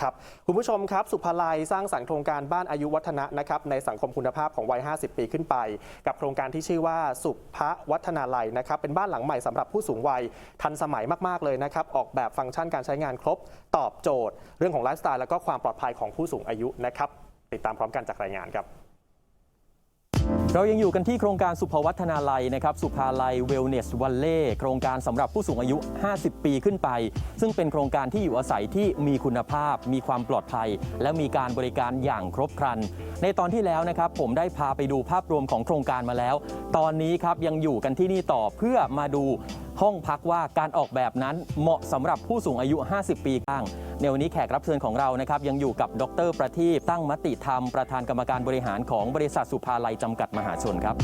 ครับคุณผู้ชมครับสุภาลัยสร้างสรรค์โครงการบ้านอายุวัฒนะนะครับในสังคมคุณภาพของวัย 50 ปีขึ้นไป กับโครงการที่ชื่อว่าสุภวัฒนาลัยนะครับเป็นบ้านหลังใหม่สำหรับผู้สูงวัยทันสมัยมากๆเลยนะครับออกแบบฟังก์ชันการใช้งานครบ ตอบโจทย์ เรื่องของไลฟ์สไตล์และก็ความปลอดภัยของผู้สูงอายุนะครับติดตามพร้อมกันจากรายงานครับ เรายังอยู่กันที่โครงการสุภวัฒนาลัยนะครับสุภาลัยเวลเนสวันเล่โครงการสำหรับผู้สูงอายุ 50 ปีขึ้นไป ซึ่งเป็นโครงการที่อยู่อาศัยที่มีคุณภาพ มีความปลอดภัย และมีการบริการอย่างครบครัน ในตอนที่แล้วนะครับผมได้พาไปดูภาพรวมของโครงการมาแล้ว ตอนนี้ครับยังอยู่กันที่นี่ต่อเพื่อมาดูห้องพักว่าการออกแบบนั้นเหมาะสำหรับผู้สูงอายุ 50 ปีข้าง ในวันนี้แขกรับเชิญของเรานะครับยังอยู่กับดรประทีปตั้งมติธรรม ประธานกรรมการบริหารของบริษัทสุภาลัยจำกัดมหาชนครับ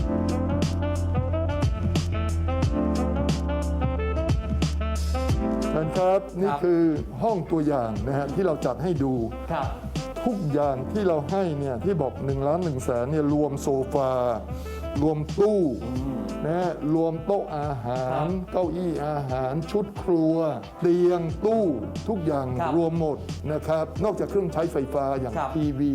เชิญครับนี่ครับคือห้องตัวอย่างนะฮะที่เราจัดให้ดู ครับ ทุกอย่างที่เราให้เนี่ยที่บอก1ล้าน1แสนเนี่ยรวมโซฟา รวมตู้นะฮะรวมโต๊ะอาหาร เก้าอี้อาหาร ชุดครัว เตียงตู้ทุกอย่างครับรวมหมดนะครับ นอกจากเครื่องใช้ไฟฟ้าอย่างครับ ทีวี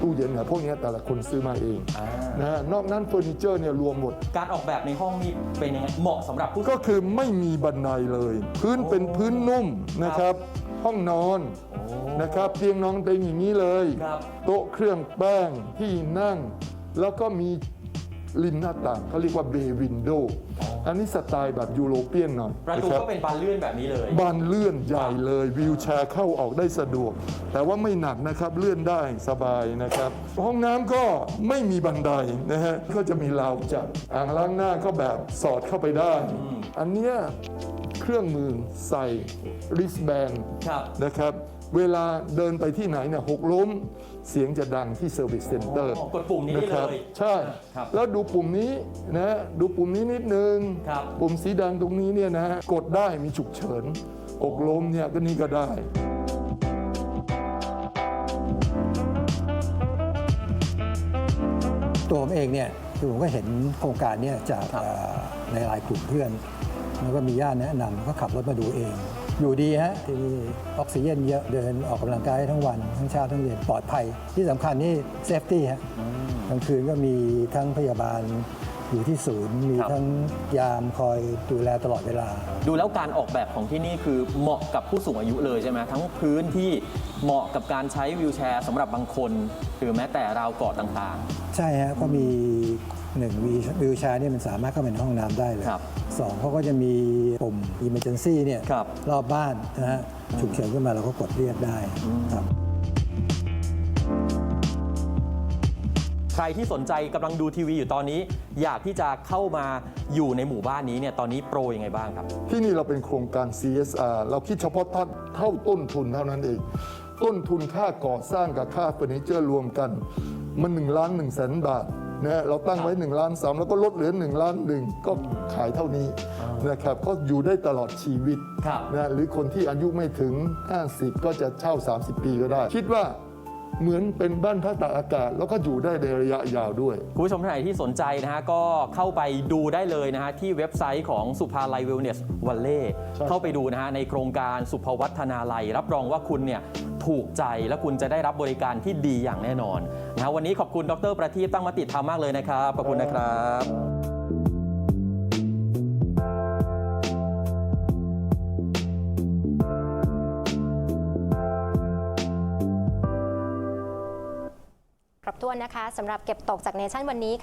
ตู้เย็นเนี่ยพวกเนี้ยแต่ละคนซื้อมาเองอ่านะฮะนอกนั้นเฟอร์นิเจอร์เนี่ยรวมหมด การออกแบบในห้องนี้เป็นยังไงเหมาะสำหรับผู้ ก็คือไม่มีบันไดเลย พื้นเป็นพื้นนุ่มนะครับ ห้องนอนนะครับเตียงนอนเป็นอย่างนี้เลย ครับโต๊ะเครื่องแป้งที่นั่ง แล้วก็มี ริมหน้าต่างเขาเรียกว่าเบวินโดอันนี้สไตล์แบบยูโรเปียนหน่อยประตูนคบก็เป็นบานเลื่อนแบบนี้เลยบานเลื่อนใหญ่เลยวิวแชร์เข้าออกได้สะดวก แต่ว่าไม่หนักนะครับเลื่อนได้สบายนะครับ ห้องน้ำก็ไม่มีบันไดนะฮะก็จะมีราวจับอ่างล้างหน้าก็แบบสอดเข้าไปได้ อันเนี้ยเครื่องมือใส่ริสแบนครับ นะครับ เวลาเดินไปที่ไหนเนี่ยหกล้ม เสียงจะดังที่เซอร์วิสเซ็นเตอร์อ๋อกดปุ่มนี้ได้นะครับเลยใช่ ครับ แล้วดูปุ่มนี้นะดูปุ่มนี้นิดนึง ครับ ปุ่มสีแดงตรงนี้เนี่ยนะกดได้มีฉุกเฉินอกล้มเนี่ยก็นี่ก็ได้ ตัวผมเองเนี่ยคือผมก็เห็นโครงการเนี่ยจากเอ่อในหลายกลุ่มเพื่อน แล้วก็มีญาติแนะนำก็ขับรถมาดูเอง อยู่ดีฮะที่นี่ออกซิเจนเยอะเดินออกกำลังกายได้ทั้งวัน ทั้งเช้าทั้งเย็นปลอดภัย ที่สำคัญนี่เซฟตี้ฮะกลางคืนก็มีทั้งพยาบาล อยู่ที่ศูนย์ มีครับ ทั้งยามคอยดูแลตลอดเวลา ดูแล้วการออกแบบของที่นี่คือเหมาะกับผู้สูงอายุเลยใช่ไหมทั้งพื้นที่เหมาะกับการใช้วิวแชร์สำหรับบางคน หรือแม้แต่ราวเกาะต่าง ใช่ฮะก็มีหนึ่งวีวิวแชร์เนี่ยมันสามารถเข้าไปในห้องน้ำได้เลยครับสองเขาก็จะมีปุ่ม emergency เนี่ยครับ รอบบ้านนะฮะฉุกเฉินขึ้นมาเราก็กดเรียกได้ครับ ใครที่สนใจกำลังดูทีวีอยู่ตอนนี้ อยากที่จะเข้ามาอยู่ในหมู่บ้านนี้เนี่ยตอนนี้โปรยังไงบ้างครับ ที่นี่เราเป็นโครงการ CSR เราคิดเฉพาะเท่าเท่าต้นทุนเท่านั้นเอง ต้นทุนค่าก่อสร้างกับค่าเฟอร์นิเจอร์รวมกัน มัน1ล้าน1แสนบาทนะเราตั้งไว้1ล้าน3แล้วก็ลดเหลือ1ล้าน1ก็ขายเท่านี้นะครับก็อยู่ได้ตลอดชีวิตครับ นะหรือคนที่อายุไม่ถึง 50 ก็จะเช่า 30 ปีก็ได้ คิดว่า เหมือนเป็นบ้านพักตากอากาศ แล้วก็อยู่ได้ในระยะยาวด้วย คุณผู้ชมท่านไหนที่สนใจนะฮะก็เข้าไปดูได้เลยนะฮะที่เว็บไซต์ของสุภาลัยเวลเนสวันเล่ใช่ เข้าไปดูนะฮะในโครงการสุภวัฒนาลัย รับรองว่าคุณเนี่ยถูกใจและคุณจะได้รับบริการที่ดีอย่างแน่นอนนะฮะวันนี้ขอบคุณดรประทีปตั้งมติธรรมมากเลยนะครับขอบคุณนะครับครบ ถ้วนนะคะสำหรับเก็บตกจากเนชั่นวันนี้ค่ะ